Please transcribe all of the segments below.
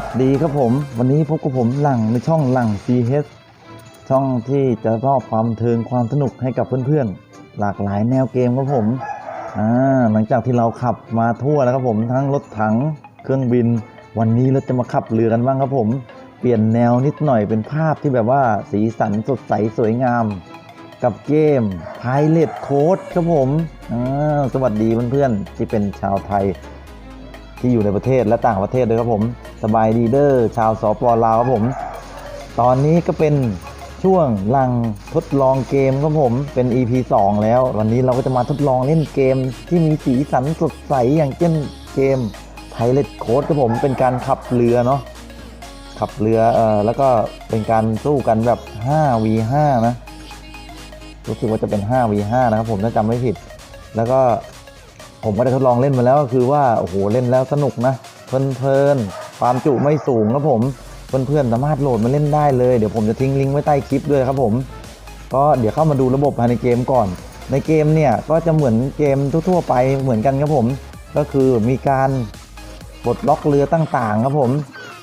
วัสดีครับผม วันนี้พบกับผมหลังในช่องหลัง CH ช่องที่จะมอบความเทิงความสนุกให้กับเพื่อนๆ หลากหลายแนวเกมครับผมอ่าหลังจากที่เราขับมาทั่วแล้วครับผมทั้งรถถังเครื่องบิน วันนี้เราจะมาขับเรือกันบ้างครับผม เปลี่ยนแนวนิดหน่อยเป็นภาพที่แบบว่าสีสันสดใสสวยงาม กับเกม Pilot Code ครับผมอ่าสวัสดีเพื่อนๆที่เป็นชาวไทยที่อยู่ในประเทศและต่างประเทศด้วยครับผม สบายดีเดอร์ชาวสปลาวครับผม ตอนนี้ก็เป็นช่วงลังทดลองเกมครับผมเป็น EP 2 แล้ว วันนี้เราก็จะมาทดลองเล่นเกมที่มีสีสันสดใสอย่างเช่นเกม Pilot Code ครับผมเป็นการขับเรือเนาะขับเรือเอ่อแล้วก็เป็นการสู้กันแบบ 5v5 นะ รู้สึกว่าจะเป็น 5v5 นะครับผมถ้าจำไม่ผิด แล้วก็ผมก็ได้ทดลองเล่นมาแล้วก็คือว่า โอ้โห เล่นแล้วสนุกนะ เพลินๆ ความจุไม่สูงครับผมเพื่อนๆสามารถโหลดมาเล่นได้เลยเดี๋ยวผมจะทิ้งลิงก์ไว้ใต้คลิปด้วยครับผมก็เดี๋ยวเข้ามาดูระบบภายในเกมก่อน ในเกมเนี่ยก็จะเหมือนเกมทั่วๆไปเหมือนกันครับผม ก็คือมีการปลดล็อกเรือต่างๆครับผม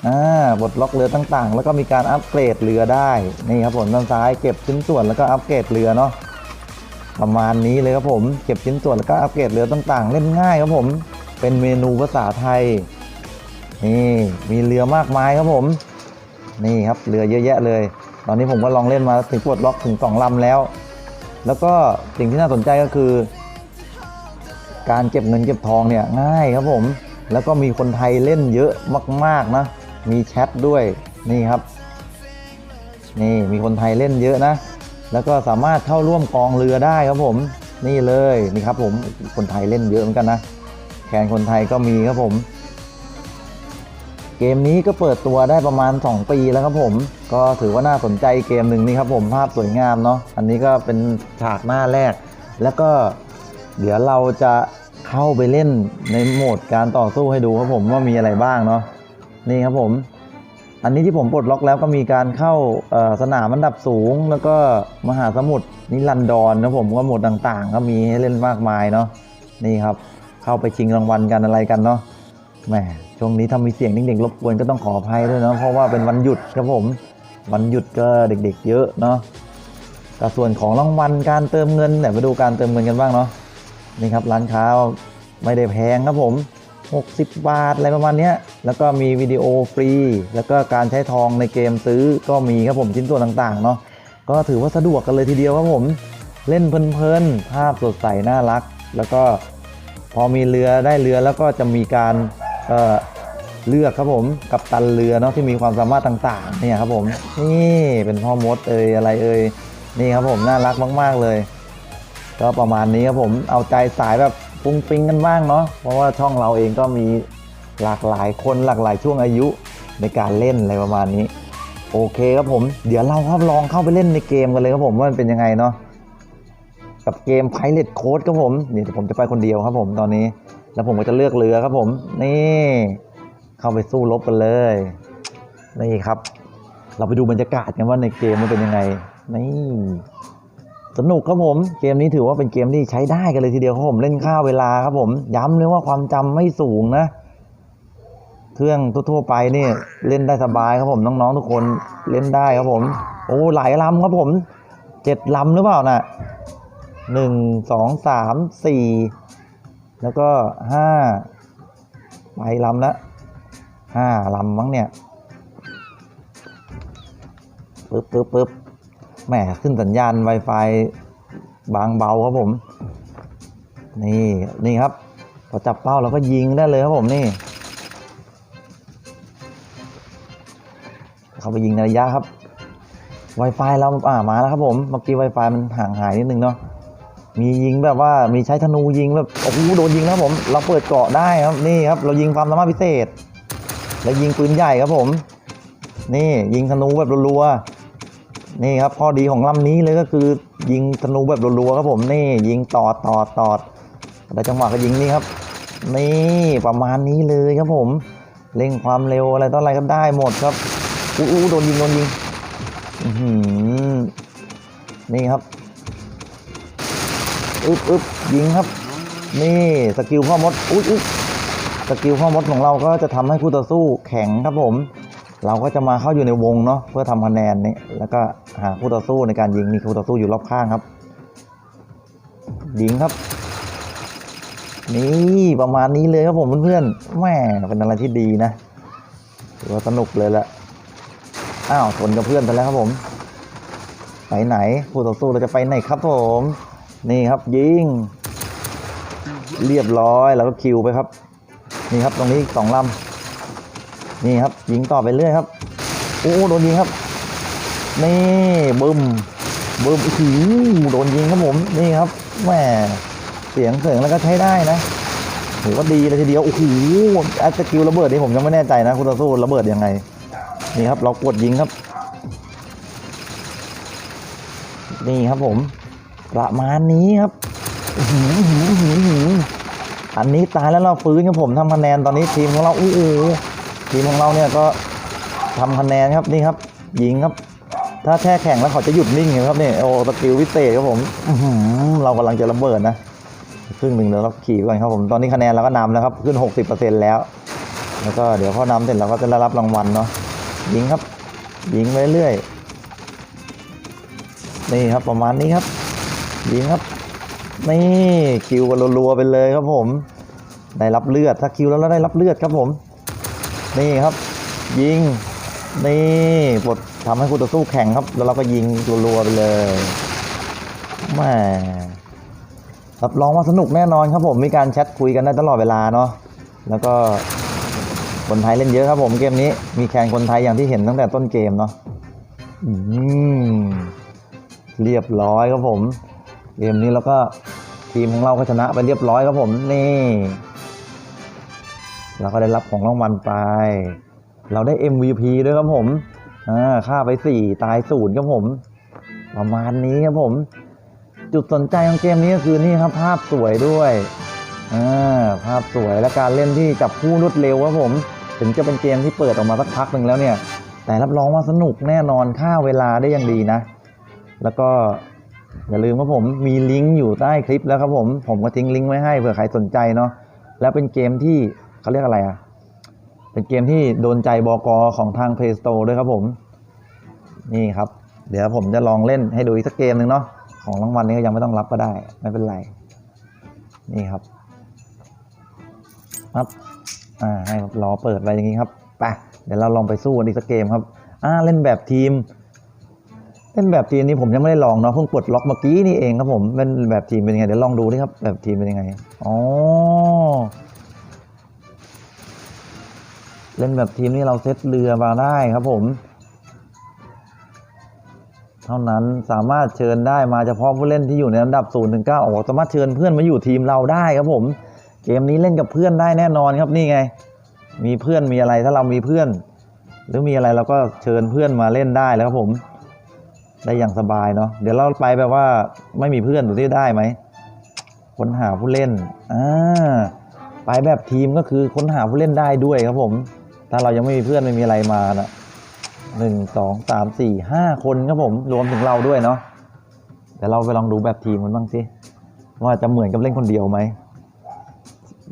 อ่าปลดล็อกเรือต่างๆ แล้วก็มีการอัปเกรดเรือได้นี่ครับผมด้านซ้ายเก็บชิ้นส่วนแล้วก็อัปเกรดเรือเนาะประมาณนี้เลยครับผม เก็บชิ้นส่วนแล้วก็อัปเกรดเรือต่างๆ เล่นง่ายครับผม เป็นเมนูภาษาไทย นี่มีเรือมากมายครับผม นี่ครับเรือเยอะแยะเลย ตอนนี้ผมก็ลองเล่นมาถึงปลดล็อกถึงสองลำแล้ว แล้วก็สิ่งที่น่าสนใจก็คือ การเก็บเงินเก็บทองเนี่ยง่ายครับผม แล้วก็มีคนไทยเล่นเยอะมากๆนะ มีแชทด้วยนี่ครับ นี่มีคนไทยเล่นเยอะนะ แล้วก็สามารถเข้าร่วมกองเรือได้ครับผม นี่เลยนี่ครับผมคนไทยเล่นเยอะเหมือนกันนะแคนคนไทยก็มีครับผม เกมนี้ก็เปิดตัวได้ประมาณ 2 ปีแล้วครับผม ก็ถือว่าน่าสนใจเกมหนึ่งนี่ครับผมภาพสวยงามเนาะอันนี้ก็เป็นฉากหน้าแรก แล้วก็เดี๋ยวเราจะเข้าไปเล่นในโหมดการต่อสู้ให้ดูครับผมว่ามีอะไรบ้างเนาะนี่ครับผม อันนี้ที่ผมปลดล็อกแล้วก็มีการเข้าสนามอันดับสูง แล้วก็มหาสมุทรนิรันดรนนะผมก็หมดต่างๆ ก็มีให้เล่นมากมายเนาะนี่ครับ เข้าไปชิงรางวัลกันอะไรกันเนาะ แหมช่วงนี้ถ้ามีเสียงเด็กๆรบกวนก็ต้องขออภัยด้วยเนาะเพราะว่าเป็นวันหยุดครับผม วันหยุดก็เด็ก ๆ เยอะเนาะแต่ส่วนของรางวัลการเติมเงินเนี่ยไปดูการเติมเงินกันบ้างเนาะนี่ครับร้านค้าไม่ได้แพงครับผม 60 บาทอะไรประมาณเนี้ยแล้วก็มีวิดีโอฟรี แล้วก็การใช้ทองในเกมซื้อก็มีครับผมชิ้นส่วนต่างๆเนาะก็ถือว่าสะดวกกันเลยทีเดียวครับผมเล่นเพลินๆภาพสดใสน่ารัก แล้วก็พอมีเรือได้เรือแล้วก็จะมีการ เอ่อเลือกครับผมกับตันเรือเนาะที่มีความสามารถต่างๆเนี่ยครับผมนี่เป็นพ่อมดเอ่ยอะไรเอ่ยนี่ครับผมน่ารักมาก ๆเลย ก็ประมาณนี้ครับผมเอาใจสายแบบปุ้งปิ้งกันบ้างเนาะเพราะว่าช่องเราเองก็มีหลากหลายคนหลากหลายช่วงอายุในการเล่นอะไรประมาณนี้ โอเคครับผม เดี๋ยวเราครับลองเข้าไปเล่นในเกมกันเลยครับผมว่ามันเป็นยังไงเนาะกับเกม Pilot Code ครับผมเดี๋ยวผมจะไปคนเดียวครับผมตอนนี้ แล้วผมก็จะเลือกเรือครับผม นี่ เข้าไปสู้รบกันเลย นี่ครับ เราไปดูบรรยากาศกันว่าในเกมมันเป็นยังไง นี่ สนุกครับผม เกมนี้ถือว่าเป็นเกมที่ใช้ได้กันเลยทีเดียวครับผม เล่นข้าวเวลาครับผม ย้ำเลยว่าความจำไม่สูงนะ เครื่องทั่วๆไปนี่เล่นได้สบายครับผมน้องๆทุกคนเล่นได้ครับผม โอ้หลายลำครับผม เจ็ดลำหรือเปล่าน่ะหนึ่งสองสามสี่ แล้วก็ห้าไปลำละห้าลำมั้งเนี่ยปึ๊บปึ๊บปึ๊บแหมขึ้นสัญญาณ Wi-Fi บางเบาครับผม นี่นี่ครับพอจับเป้าเราก็ยิงได้เลยครับผมนี่ เขาไปยิงในระยะครับ Wi-Fi เราอ่ามาแล้วครับผม เมื่อกี้ Wi-Fi มันห่างหายนิดนึงเนาะ มียิงแบบว่ามีใช้ธนูยิงแบบโอ้โหโดนยิงแล้วครับผม เราเปิดเกาะได้ครับนี่ครับ เรายิงความสามารถพิเศษ แล้วยิงปืนใหญ่ครับผม นี่ยิงธนูแบบรัวๆนี่ครับข้อดีของลำนี้เลยก็คือยิงธนูแบบรัวๆครับผมนี่ ยิงตอดตอดตอดแล้วจังหวะก็ยิงนี่ครับ นี่ประมาณนี้เลยครับผมเร่งความเร็วอะไรต่ออะไรก็ได้หมดครับอู้โดนยิงโดนยิงอื้อหือนี่ครับ อึ๊บอึ๊บยิงครับ นี่สกิลพ่อมดอุ้ยอุ้ยสกิลพ่อมดของเราก็จะทำให้คู่ต่อสู้แข็งครับผม เราก็จะมาเข้าอยู่ในวงเนาะเพื่อทำคะแนนนี่แล้วก็หาคู่ต่อสู้ในการยิงมีคู่ต่อสู้อยู่รอบข้างครับยิงครับ นี่ประมาณนี้เลยครับผมเพื่อนๆแหม่เป็นอะไรที่ดีนะถือว่าสนุกเลยละอ้าวชนกับเพื่อนไปแล้วครับผม ไปไหนคู่ต่อสู้เราจะไปไหนครับผม นี่ครับยิง เรียบร้อยแล้วก็คิวไปครับ นี่ครับตรงนี้สองลำนี่ครับยิงต่อไปเรื่อยครับโอ้โดนยิงครับ นี่บึมบึ้มโอ้โดนยิงครับผมนี่ครับแหมเสียงเสียงแล้วก็ใช้ได้นะถือว่าดีเลยทีเดียวโอ้โหอาสกิลระเบิดนี่ผมยังไม่แน่ใจนะคุณต่อสู้ระเบิดยังไงนี่ครับ เรากดยิงครับ นี่ครับผม ประมาณนี้ครับอือหื้ออันนี้ตายแล้วเราฟื้นครับผมทำคะแนนตอนนี้ทีมของเราอู้หูทีมของเราเนี่ยก็ทำคะแนนครับนี่ครับยิงครับ ถ้าแช่แข็งแล้วเขาจะหยุดนิ่งครับเนี่ยโอ้สกิลวิเศษครับผมอือหือเรากำลังจะระเบิดนะครึ่งหนึ่งเดี๋ยวเราขี่ก่อนครับผมตอนนี้คะแนนเราก็นำแล้วครับขึ้น 60%แล้ว แล้วก็เดี๋ยวพอนำเสร็จเราก็จะได้รับรางวัลเนาะยิงครับ ยิงไปเรื่อยนี่ครับประมาณนี้ครับ ยิงครับ นี่คิวกันรัวๆไปเลยครับผม ได้รับเลือดถ้าคิวแล้วเราได้รับเลือดครับผม นี่ครับ ยิง นี่บททำให้คู่ต่อสู้แข่งครับ แล้วเราก็ยิงรัวๆไปเลยแม่รับรองว่าสนุกแน่นอนครับผมมีการแชทคุยกันได้ตลอดเวลาเนาะแล้วก็คนไทยเล่นเยอะครับผมเกมนี้ มีแข่งคนไทยอย่างที่เห็นตั้งแต่ต้นเกมเนาะอืมเรียบร้อยครับผม เกมนี้แล้วก็ทีมของเราก็ชนะไปเรียบร้อยครับผมนี่ เราก็ได้รับของรางวัลไป เราได้ MVP ด้วยครับผมอ่าค่าไปสี่ตายศูนย์ครับผม ประมาณนี้ครับผม จุดสนใจของเกมนี้ก็คือนี่ครับ ภาพสวยด้วยอ่าภาพสวยและการเล่นที่จับคู่รวดเร็วครับผม ถึงจะเป็นเกมที่เปิดออกมาสักพักหนึ่งแล้วเนี่ย แต่รับรองว่าสนุกแน่นอนค่าเวลาได้อย่างดีนะ แล้วก็ อย่าลืมว่าผมมีลิงก์อยู่ใต้คลิปแล้วครับผมผมก็ทิ้งลิงก์ไว้ให้เผื่อใครสนใจเนาะแล้วเป็นเกมที่เขาเรียกอะไรอะ่ะเป็นเกมที่โดนใจบอกอของทาง Play Store ด้วยครับผม นี่ครับ เดี๋ยวผมจะลองเล่นให้ดูอีกสักเกมหนึ่งเนาะของรางวัลนี้ก็ยังไม่ต้องรับก็ได้ ไม่เป็นไร นี่ครับครับอ่าให้รอเปิดไปอย่างนี้ครับไปเดี๋ยวเราลองไปสู้กันอีกสักเกมครับอ่าเล่นแบบทีม เล่นแบบทีมนี้ผมยังไม่ได้ลองเนาะเพิ่งปลดล็อกเมื่อกี้นี่เองครับผมเล่นแบบทีมเป็นยังไงเดี๋ยวลองดูดิครับ แบบทีมเป็นยังไงอ๋อเล่นแบบทีมนี่เราเซตเรือมาได้ครับผม เท่านั้นสามารถเชิญได้มาเฉพาะผู้เล่นที่อยู่ในอันดับ0ถึง9ออกสามารถเชิญเพื่อนมาอยู่ทีมเราได้ครับผม เกมนี้เล่นกับเพื่อนได้แน่นอนครับนี่ไง มีเพื่อนมีอะไรถ้าเรามีเพื่อน หรือมีอะไรเราก็เชิญเพื่อนมาเล่นได้แล้วครับผม ได้อย่างสบายเนาะเดี๋ยวเราไปแบบว่าไม่มีเพื่อนดูที่ได้ไหมค้นหาผู้เล่นอ่าไปแบบทีมก็คือค้นหาผู้เล่นได้ด้วยครับผม ถ้าเรายังไม่มีเพื่อนไม่มีอะไรมานะหนึ่งสองสามสี่ห้าคนครับผม รวมถึงเราด้วยเนาะเดี๋ยวเราไปลองดูแบบทีมกันบ้างสิว่าจะเหมือนกับเล่นคนเดียวไหม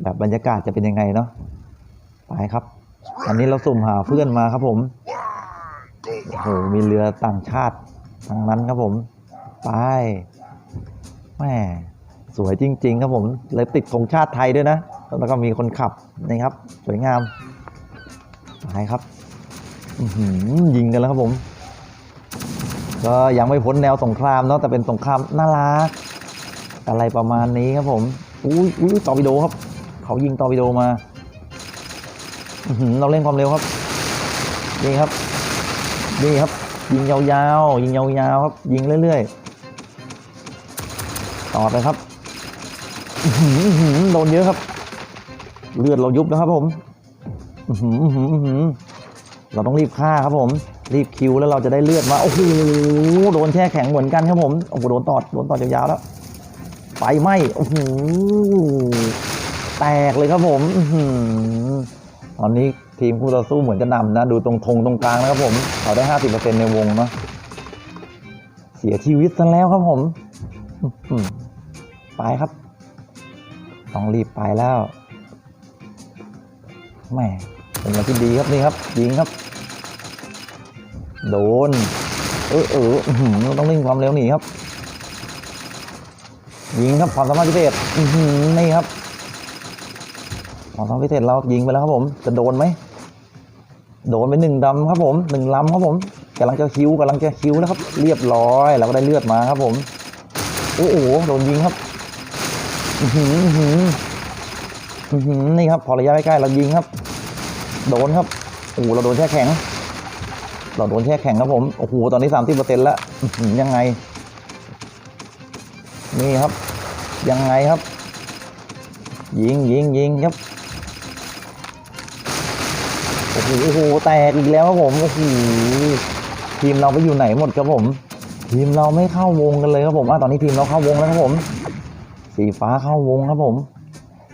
แบบบรรยากาศจะเป็นยังไงเนาะไปครับ อันนี้เราสุ่มหาเพื่อนมาครับผมโอ้โหมีเรือต่างชาติ ทางนั้นครับผม ไปแม่สวยจริง ๆ ครับผมเลยติดธงชาติไทยด้วยนะ แล้วก็มีคนขับนี่ครับ สวยงามไปครับอื้อหือยิงกันแล้วครับผม ก็ยังไม่พ้นแนวสงครามเนาะแต่เป็นสงครามน่ารัก อะไรประมาณนี้ครับผมอุ้ยอุ้ยตอร์ปิโดครับ เขายิงตอร์ปิโดมาอื้อหือเราเล่นความเร็วครับ นี่ครับ นี่ครับ ยิงยาวๆ ยิงยาวๆครับ ยิงเรื่อยๆ ต่อไปครับหืออื้อหือโดนเยอะครับ เลือดเรายุบแล้วครับผมหืออื้อหืออื้อหือเราต้องรีบฆ่าครับผม รีบคิวแล้วเราจะได้เลือดมา โอ้โห โดนแช่แข็งเหมือนกันครับผม โอ้โห โดนตอด โดนตอดยาวๆแล้ว ไฟไหม้ โอ้โห แตกเลยครับผม อื ตอนนี้ทีมคู่ต่อสู้เหมือนจะนำนะ ดูตรงธงตรงกลางนะครับผมเขาได้ห้าสิบเปอร์เซ็นในวงเนาะเสียชีวิตซะแล้วครับผมไปครับ ต้องรีบไปแล้วแหม่เป็นอะไรที่ดีครับนี่ครับยิงครับ โดน เออเออต้อหือต้องเร่งความเร็วหนีครับ ยิงครับความสามารถพิเศษนี่ครับ ความสามารถพิเศษเรายิงไปแล้วครับผม จะโดนไหม โดนไปหนึ่งดำครับผมหนึ่งลำครับผมกำลังจะคิวกำลังจะคิวแล้วครับ เรียบร้อยเราก็ได้เลือดมาครับผมโอ้โหโดนยิงครับอือหืออือหืออื้อหือนี่ครับ พอระยะใกล้ๆเรายิงครับ โดนครับโอ้โหเราโดนแช่แข็ง เราโดนแช่แข็งครับผมโอ้โหตอนนี้สามสิบเปอร์เซ็นต์แล้วยังไง นี่ครับ ยังไงครับ ยิงยิงยิงครับ โอ้โหโอ้โหแตกอีกแล้วครับผมโอ้โหทีมเราไปอยู่ไหนหมดครับผม ทีมเราไม่เข้าวงกันเลยครับผมอะตอนนี้ทีมเราเข้าวงแล้วครับผม สีฟ้าเข้าวงครับผม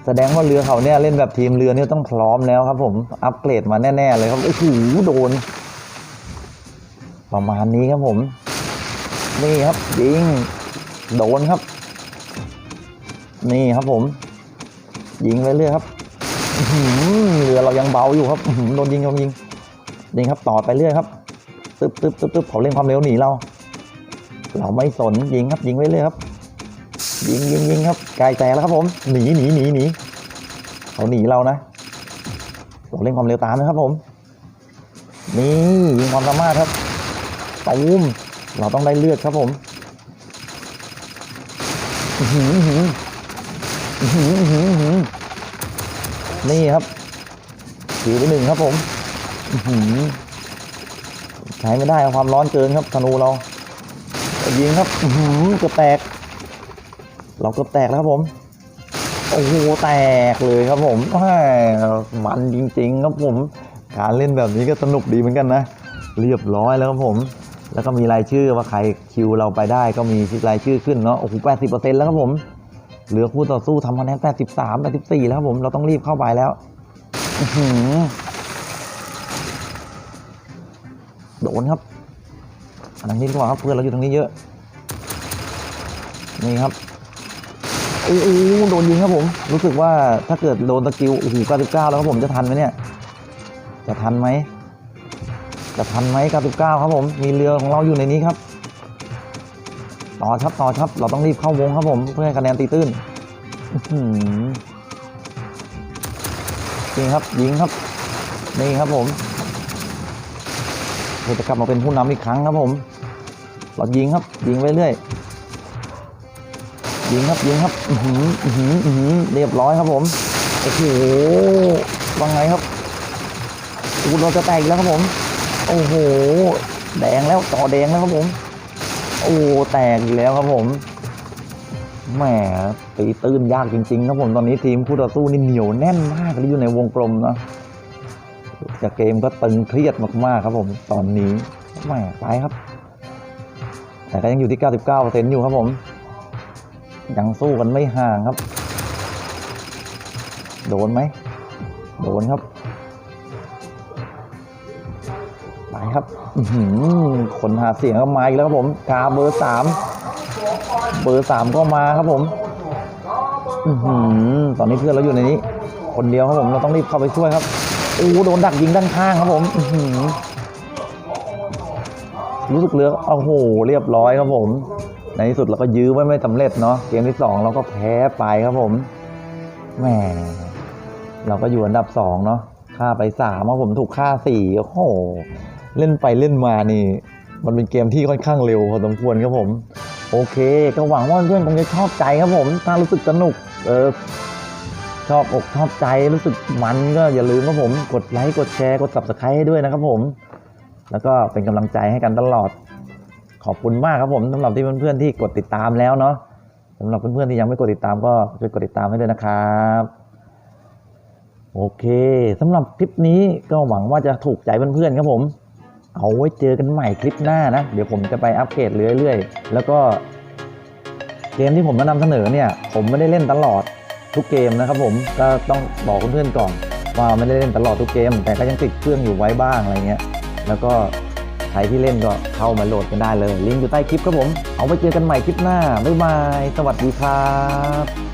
แสดงว่าเรือเขาเนี่ยเล่นแบบทีมเรือเนี่ยต้องพร้อมแล้วครับ ผมอัปเกรดมาแน่ๆเลยครับโอ้โหโดน ประมาณนี้ครับผม นี่ครับยิงโดนครับ นี่ครับผม ยิงไปเรื่อยครับ เรือเรายังเบาอยู่ครับโดนยิงโดนยิงยิงครับต่อไปเรื่อยครับตึ๊บตึ๊บตึ๊บตึ๊บเขาเร่งความเร็วหนีเรา เราไม่สนยิงครับยิงไปเรื่อยครับ ยิงยิงยิงครับไกลแตกแล้วครับผมหนีหนีหนีหนีเขาหนีเรานะเราเร่งความเร็วตามนะครับผม นี่ยิงความสามารถครับตูมเราต้องได้เลือดครับผมหืออื้อหืออื้อหืออื้อหือ นี่ครับถือไปหนึ่งครับผมใช้ไม่ได้ความร้อนเกินครับธนูเรายิงครับเกือบแตก เราเกือบแตกแล้วครับผมโอ้โหแตกเลยครับผมม่มันจริง ๆ ครับผม การเล่นแบบนี้ก็สนุกดีเหมือนกันนะ เรียบร้อยแล้วครับผม แล้วก็มีรายชื่อว่าใครคิวเราไปได้ก็มีรายชื่อขึ้นเนาะโอ้โหแปดสิบเปอร์เซ็นต์แล้วครับผม เหลือคู่ต่อสู้ทำคะแนน83 84 แล้วครับผม เราต้องรีบเข้าไปแล้วหือโดนครับอันนั้ดีกว่าครับเพื่อนเราอยู่ตรงนี้เยอะ นี่ครับโอ้โหโดนยิงครับผม รู้สึกว่าถ้าเกิดโดนตะกิวโอ้โห99 แล้วครับผมจะทันไหมเนี่ย จะทันไหมจะทันไหม99 ครับผม มีเรือของเราอยู่ในนี้ครับ ต่อครับต่อครับ เราต้องรีบเข้าวงครับผม เพื่อให้คะแนนตีตื้นอื้อหือยิงครับยิงครับนี่ครับผมเราจะกลับมาเป็นผู้นำอีกครั้งครับผม เรายิงครับ ยิงไปเรื่อยยิงครับยิงครับอือหืออือหืออือหือเรียบร้อยครับผมโอ้โหว่างไงครับอูเราจะแตกแล้วครับผม โอ้โห แดงแล้วต่อแดงแล้วครับผม โอ้แตกอีกแล้วครับผมแหมตีตื้นยากจริงๆครับผมตอนนี้ทีมคู่ต่อสู้นี่เหนียวแน่นมากเลยอยู่ในวงกลมเนาะแต่เกมก็ตึงเครียดมากๆครับผมตอนนี้แหมไปครับ แต่ก็ยังอยู่ที่ 99%อยู่ครับผม ยังสู้กันไม่ห่างครับ โดนไหมโดนครับ ไปครับ คนหาเสียงก็มาอีกแล้วครับผมกาเบอร์สามเบอร์สามก็มาครับผมอือหือตอนนี้เพื่อนเราอยู่ในนี้ คนเดียวครับผมเราต้องรีบเข้าไปช่วยครับโอ้โหโดนดักยิงด้านข้างครับผมอือหือรู้สึกเลือกโอ้โหเรียบร้อยครับผม ในที่สุดเราก็ยื้อไว้ไม่สำเร็จเนาะเกมที่สองเราก็แพ้ไปครับผมแหมเราก็อยู่อันดับสองเนาะฆ่าไปสามครับผมถูกฆ่าสี่โอ้โห เล่นไปเล่นมานี่ มันเป็นเกมที่ค่อนข้างเร็วพอสมควรครับผม โอเค ก็หวังว่าเพื่อนๆคงจะชอบใจครับผม ถ้ารู้สึกสนุก เออชอบอกชอบใจรู้สึกมันก็อย่าลืมครับผมกดไลค์กดแชร์กด subscribe ให้ด้วยนะครับผม แล้วก็เป็นกำลังใจให้กันตลอด ขอบคุณมากครับผมสำหรับที่เพื่อนๆที่กดติดตามแล้วเนาะสำหรับเพื่อนๆที่ยังไม่กดติดตามก็ช่วยกดติดตามให้ด้วยนะครับโอเคสำหรับคลิปนี้ก็หวังว่าจะถูกใจเพื่อนๆครับผม เอาไว้เจอกันใหม่คลิปหน้านะ เดี๋ยวผมจะไปอัปเกรดเรื่อยๆ แล้วก็ เกมที่ผมมานำเสนอเนี่ย ผมไม่ได้เล่นตลอดทุกเกมนะครับผมก็ต้องบอกเพื่อนๆก่อน ว่าไม่ได้เล่นตลอดทุกเกม แต่ก็ยังติดเครื่องอยู่ไว้บ้างอะไรเงี้ย แล้วก็ใครที่เล่นก็เข้ามาโหลดกันได้เลย ลิงก์อยู่ใต้คลิปครับผม เอาไว้เจอกันใหม่คลิปหน้า บ๊ายบาย สวัสดีครับ